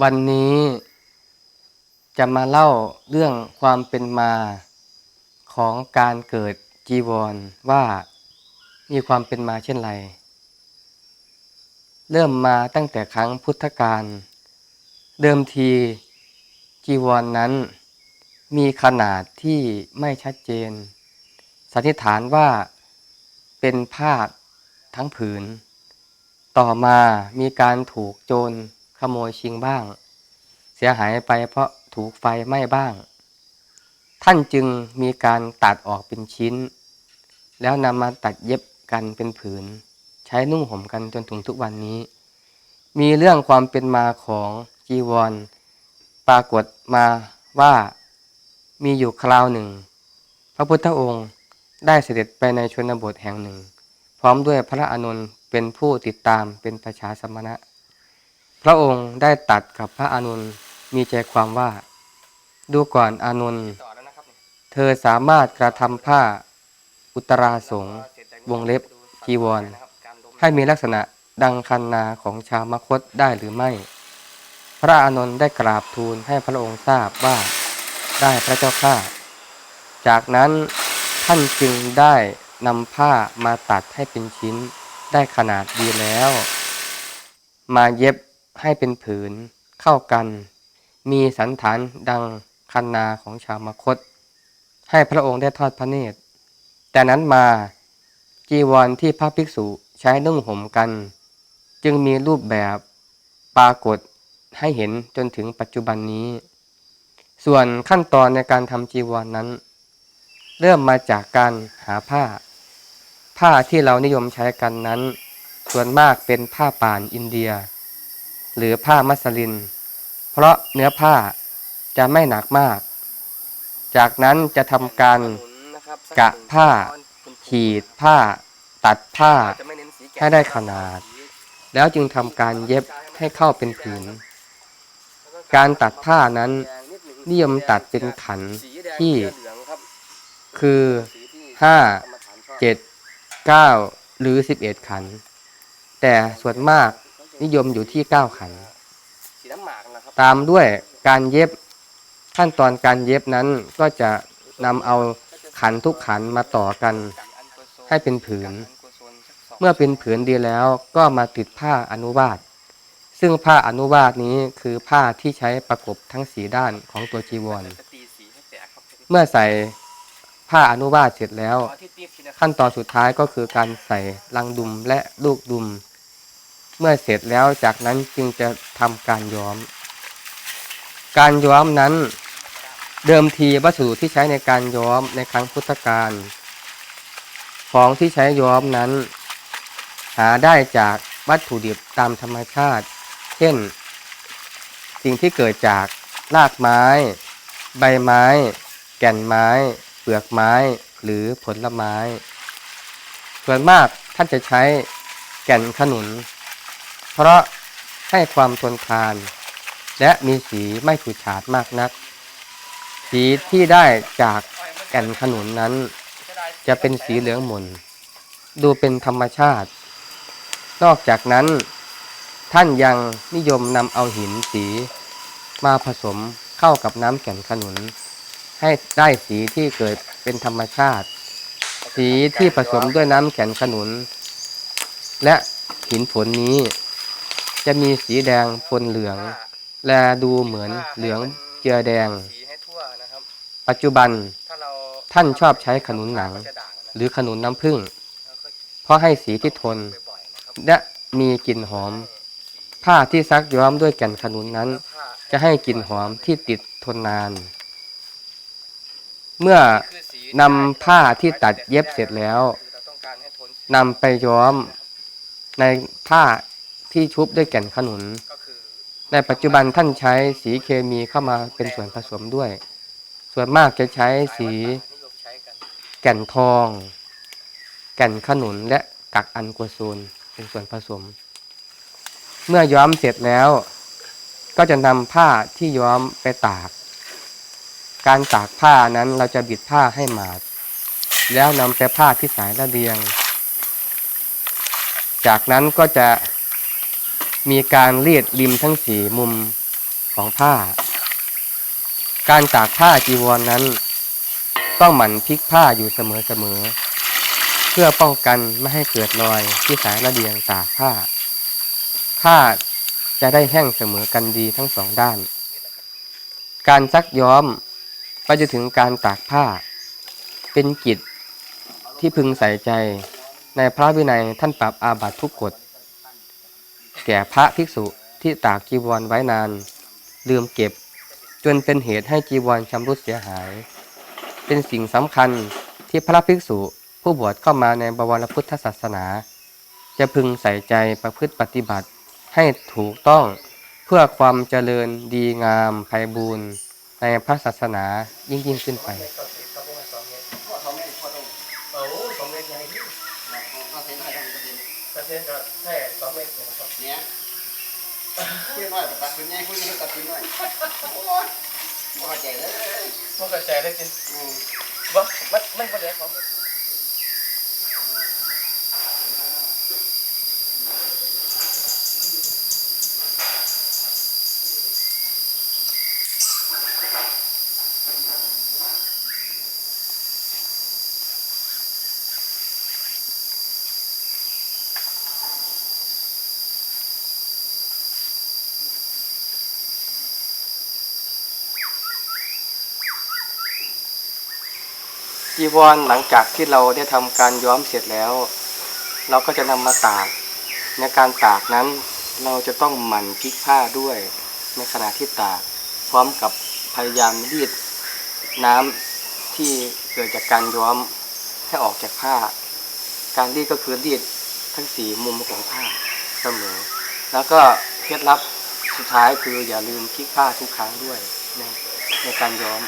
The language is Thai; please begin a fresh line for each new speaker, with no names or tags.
วันนี้จะมาเล่าเรื่องความเป็นมาของการเกิดจีวรว่ามีความเป็นมาเช่นไร เริ่มมาตั้งแต่ครั้งพุทธกาลเดิมทีจีวรนนั้นมีขนาดที่ไม่ชัดเจน สันนิษฐานว่าเป็นผ้าทั้งผืน ต่อมามีการถูกโจร ขโมยชิงบ้าง เสียหายไปเพราะถูกไฟไหม้บ้าง ท่านจึงมีการตัดออกเป็นชิ้น แล้วนำมาตัดเย็บกันเป็นผืน ใช้นุ่งห่มกันจนถึงทุกวันนี้ มีเรื่องความเป็นมาของจีวร ปรากฏมาว่ามีอยู่คราวหนึ่ง พระพุทธองค์ได้เสด็จไปในชนบทแห่งหนึ่ง พร้อมด้วยพระอานนท์เป็นผู้ติดตามเป็นประชาสมณะ พระองค์ได้ตัดกับพระอานนท์มีใจความว่า ดูก่อนอานนท์เธอสามารถกระทำผ้าอุตราสงวงเล็บจีวร ให้มีลักษณะดังคันนาของชาวมคตได้หรือไม่ พระอานนท์ได้กราบทูลให้พระองค์ทราบว่าได้พระเจ้าข้าจากนั้นท่านจึงได้นำผ้ามาตัดให้เป็นชิ้นได้ขนาดดีแล้ว มาเย็บ ให้เป็นผืนเข้ากัน มีสันฐานดังคันนาของชาวมคต ให้พระองค์ได้ทอดพระเนตร แต่นั้นมาจีวรที่พระภิกษุใช้นุ่งห่มกัน จึงมีรูปแบบปรากฏให้เห็นจนถึงปัจจุบันนี้ ส่วนขั้นตอนในการทำจีวรนนั้น เริ่มมาจากการหาผ้า ผ้าที่เรานิยมใช้กันนั้น ส่วนมากเป็นผ้าป่านอินเดีย หรือผ้ามัสลิน เพราะเนื้อผ้าจะไม่หนักมาก จากนั้นจะทำการกะผ้า ขีดผ้า ตัดผ้าให้ได้ขนาด แล้วจึงทำการเย็บให้เข้าเป็นผืน การตัดผ้านั้นนิยมตัดเป็นขันที่คือห้าเจ็ดเก้าหรือสิบเอ็ดขัน แต่ส่วนมาก นิยมอยู่ที่เก้าขัน
สีน้ำหมากนะครับ
ตามด้วยการเย็บขั้นตอนการเย็บนั้นก็จะนำเอาขันทุกขันมาต่อกัน ให้เป็นผืน เมื่อเป็นผืนดีแล้วก็มาติดผ้าอนุวาตซึ่งผ้าอนุวาตนี้คือผ้าที่ใช้ประกบทั้งสีด้านของตัวจีวร
จะตีสีให้แตกครับ
เมื่อใส่ผ้าอนุวาตเสร็จแล้ว
ขอที่ตีบทีนะครับ
ขั้นตอนสุดท้ายก็คือการใส่ลังดุมและลูกดุม เมื่อเสร็จแล้วจากนั้นจึงจะทำการย้อม การย้อมนั้น เดิมทีวัสดุที่ใช้ในการย้อมในครั้งพุทธกาลของที่ใช้ย้อมนั้น หาได้จากวัตถุดิบตามธรรมชาติ เช่น สิ่งที่เกิดจากรากไม้ ใบไม้ แก่นไม้ เปลือกไม้ หรือผลไม้ ส่วนมากท่านจะใช้แก่นขนุน เพราะให้ความทนทาน และมีสีไม่ฉูดฉาดมากนัก สีที่ได้จากแก่นขนุนนั้น จะเป็นสีเหลืองหม่นดูเป็นธรรมชาติ นอกจากนั้น ท่านยังนิยมนำเอาหินสีมาผสมเข้ากับน้ำแก่นขนุน ให้ได้สีที่เกิดเป็นธรรมชาติ สีที่ผสมด้วยน้ำแก่นขนุน และหินฝนนี้ จะมีสีแดงปนเหลือง และดูเหมือนเหลืองเจือแดง ปัจจุบันท่านชอบใช้ขนุนหนัง หรือขนุนน้ำผึ้งเพราะให้สีที่ทน และมีกลิ่นหอม ผ้าที่ซักย้อมด้วยแก่นขนุนนั้น จะให้กลิ่นหอมที่ติดทนนาน เมื่อนำผ้าที่ตัดเย็บเสร็จแล้ว
นำ
ไปย้อมในผ้า ที่ชุบด้วยแก่นขนุน ในปัจจุบันท่านใช้สีเคมีเข้ามาเป็นส่วนผสมด้วย ส่วนมากจะใช้สีแก่นทอง แก่นขนุนและกักอันกัวโซนเป็นส่วนผสม เมื่อย้อมเสร็จแล้ว ก็จะนำผ้าที่ย้อมไปตาก การตากผ้านั้นเราจะบิดผ้าให้หมาด แล้วนำไปผ้าที่สายระเบียง จากนั้นก็จะ มีการเรียดริมทั้งสี่มุมของผ้า การตากผ้าจีวรนนั้น ต้องหมั่นพลิกผ้าอยู่เสมอๆเพื่อป้องกันไม่ให้เกิดรอยที่สายระเดียงตากผ้า ผ้าจะได้แห้งเสมอกันดีทั้งสองด้าน การซักย้อมไปจนถึงการตากผ้า เป็นกิจที่พึงใส่ใจในพระวินัยท่านปรับอาบัติทุกกฎ แก่พระภิกษุที่ตากจีวรไว้นาน ลืมเก็บ จนเป็นเหตุให้จีวรชำรุดเสียหาย เป็นสิ่งสำคัญที่พระภิกษุผู้บวชเข้ามาในบวรพุทธศาสนา จะพึงใส่ใจประพฤติปฏิบัติให้ถูกต้องเพื่อความเจริญดีงามไพบูรณ์ในพระศาสนายิ่งยิ่งขึ้นไป
ก็สิบก็ประมาณสองเมตร
พ่อเขาไม่พ่อต้อง
โอ้สองเมตรใหญ่ที่
พ่อเซ็นให้ทำเซ็น
กระเซ็นก็แค่สองเมตรเนี่ยนะครับ
เนี้ยคุยน้อยตัดเป็นไงคุยน้อยตัดเป็นน้อยโอ้ยพ่อเข้าใจเลย
พวกกระแสได้จริง
อืม
ว่ามันไม่ประเดี๋ยวของ
จีวรหลังจากที่เราได้ทำการย้อมเสร็จแล้ว เราก็จะนำมาตากในการตากนั้น เราจะต้องหมั่นพลิกผ้าด้วย ในขณะที่ตากพร้อมกับพยายามรีดน้ำที่เกิดจากการย้อมให้ออกจากผ้า การรีดก็คือรีดทั้งสี่มุมของผ้าเสมอ แล้วก็เคล็ดลับสุดท้ายคืออย่าลืมพลิกผ้าทุกครั้งด้วยในในการย้อม